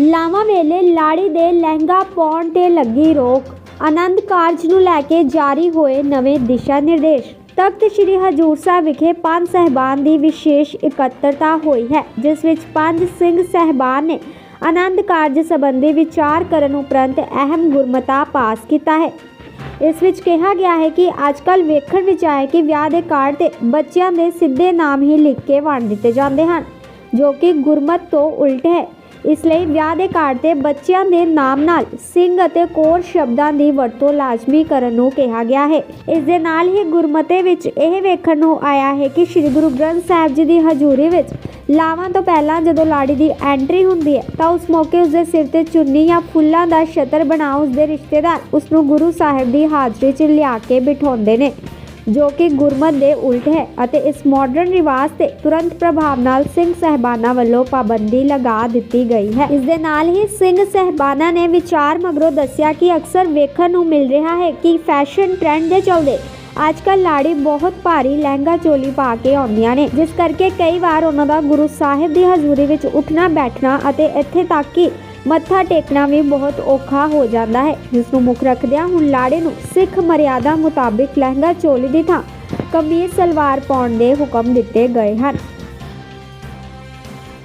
ਲਾਵਾਂ ਵੇਲੇ ਲਾੜੀ ਦੇ ਲਹਿੰਗਾ ਪਾਉਣ ਤੇ ਲੱਗੀ ਰੋਕ। ਆਨੰਦ ਕਾਰਜ ਨੂੰ ਲੈ ਕੇ ਜਾਰੀ ਹੋਏ ਨਵੇਂ ਦਿਸ਼ਾ ਨਿਰਦੇਸ਼। ਤਖਤ ਸ੍ਰੀ ਹਜੂਰ ਸਾਹਿਬ ਵਿਖੇ ਪੰਜ ਸਹਿਬਾਨ ਦੀ ਵਿਸ਼ੇਸ਼ ਇਕੱਤਰਤਾ ਹੋਈ ਹੈ, ਜਿਸ ਵਿੱਚ ਪੰਜ ਸਿੰਘ ਸਹਿਬਾਨ ਨੇ ਆਨੰਦ ਕਾਰਜ ਸੰਬੰਧੀ ਵਿਚਾਰ ਕਰਨ ਉਪਰੰਤ ਅਹਿਮ ਗੁਰਮਤਾ ਪਾਸ ਕੀਤਾ ਹੈ। ਇਸ ਵਿੱਚ ਕਿਹਾ ਗਿਆ ਹੈ ਕਿ ਅੱਜਕੱਲ ਵੇਖਣ ਵਿੱਚ ਆਇਆ ਕਿ ਵਿਆਹ ਦੇ ਕਾਰਡ ਤੇ ਬੱਚਿਆਂ ਦੇ ਸਿੱਧੇ ਨਾਮ ਹੀ ਲਿਖ ਕੇ ਵੰਡ ਦਿੱਤੇ ਜਾਂਦੇ ਹਨ, ਜੋ ਕਿ ਗੁਰਮਤ ਤੋਂ ਉਲਟ ਹੈ। ਇਸ ਲਈ ਵਿਆਹ ਦੇ ਕਾਰਡ ਤੇ ਬੱਚਿਆਂ ਦੇ ਨਾਮ ਨਾਲ ਸਿੰਘ ਅਤੇ ਕੋਰ ਸ਼ਬਦਾਂ ਦੀ ਵਰਤੋਂ ਲਾਜ਼ਮੀ ਕਰਨ ਨੂੰ ਕਿਹਾ ਗਿਆ ਹੈ। ਇਸ ਦੇ ਨਾਲ ਹੀ ਗੁਰਮਤੇ ਵਿੱਚ ਇਹ ਵੇਖਣ ਨੂੰ ਆਇਆ ਹੈ ਕਿ ਸ੍ਰੀ ਗੁਰੂ ਗ੍ਰੰਥ ਸਾਹਿਬ ਜੀ ਦੀ ਹਜ਼ੂਰੀ ਵਿੱਚ ਲਾਵਾਂ ਤੋਂ ਪਹਿਲਾਂ ਜਦੋਂ ਲਾੜੀ ਦੀ ਐਂਟਰੀ ਹੁੰਦੀ ਹੈ, ਤਾਂ ਉਸ ਮੌਕੇ ਉਸ ਦੇ ਸਿਰ ਤੇ ਚੁੰਨੀ ਜਾਂ ਫੁੱਲਾਂ ਦਾ ਛਤਰ ਬਣਾ ਉਸ ਦੇ ਰਿਸ਼ਤੇਦਾਰ ਉਸ ਨੂੰ ਗੁਰੂ ਸਾਹਿਬ ਦੀ ਹਾਜ਼ਰੀ 'ਚ ਲਿਆ ਕੇ ਬਿਠਾਉਂਦੇ ਨੇ। ਜੋ ਕਿ ਗੁਰਮਤ ਦੇ ਉਲਟ ਹੈ ਅਤੇ ਇਸ ਮਾਡਰਨ ਰਿਵਾਜ ਤੇ ਤੁਰੰਤ ਪ੍ਰਭਾਵ ਨਾਲ ਸਿੰਘ ਸਹਿਬਾਨਾ ਵੱਲੋਂ ਪਾਬੰਦੀ ਲਗਾ ਦਿੱਤੀ ਗਈ ਹੈ। ਇਸ ਦੇ ਨਾਲ ਹੀ ਸਿੰਘ ਸਹਿਬਾਨਾ ਨੇ ਵਿਚਾਰ ਮਗਰੋਂ ਦੱਸਿਆ ਕਿ ਅਕਸਰ ਵੇਖਣ ਨੂੰ ਮਿਲ ਰਿਹਾ ਹੈ ਕਿ ਫੈਸ਼ਨ ਟ੍ਰੈਂਡ ਦੇ ਚੱਲਦੇ ਅੱਜ ਕੱਲ੍ਹ ਲਾੜੀ ਬਹੁਤ ਭਾਰੀ ਲਹਿੰਗਾ ਚੋਲੀ ਪਾ ਕੇ ਆਉਂਦੀਆਂ ਨੇ, ਜਿਸ ਕਰਕੇ ਕਈ ਵਾਰ ਉਹਨਾਂ ਦਾ ਗੁਰੂ ਸਾਹਿਬ ਦੀ ਹਜ਼ੂਰੀ ਵਿੱਚ ਉੱਠਣਾ, ਬੈਠਣਾ ਅਤੇ ਇੱਥੇ ਤੱਕ ਕਿ ਮੱਥਾ ਟੇਕਣਾ ਵੀ ਬਹੁਤ ਔਖਾ ਹੋ ਜਾਂਦਾ ਹੈ। ਜਿਸ ਨੂੰ ਮੁੱਖ ਰੱਖਦਿਆਂ ਹੁਣ ਲਾੜੇ ਨੂੰ ਸਿੱਖ ਮਰਿਆਦਾ ਮੁਤਾਬਿਕ ਲਹਿੰਗਾ ਚੋਲੀ ਦੀ ਥਾਂ ਕਮੀਜ਼ ਸਲਵਾਰ ਪਾਉਣ ਦੇ ਹੁਕਮ ਦਿੱਤੇ ਗਏ ਹਨ।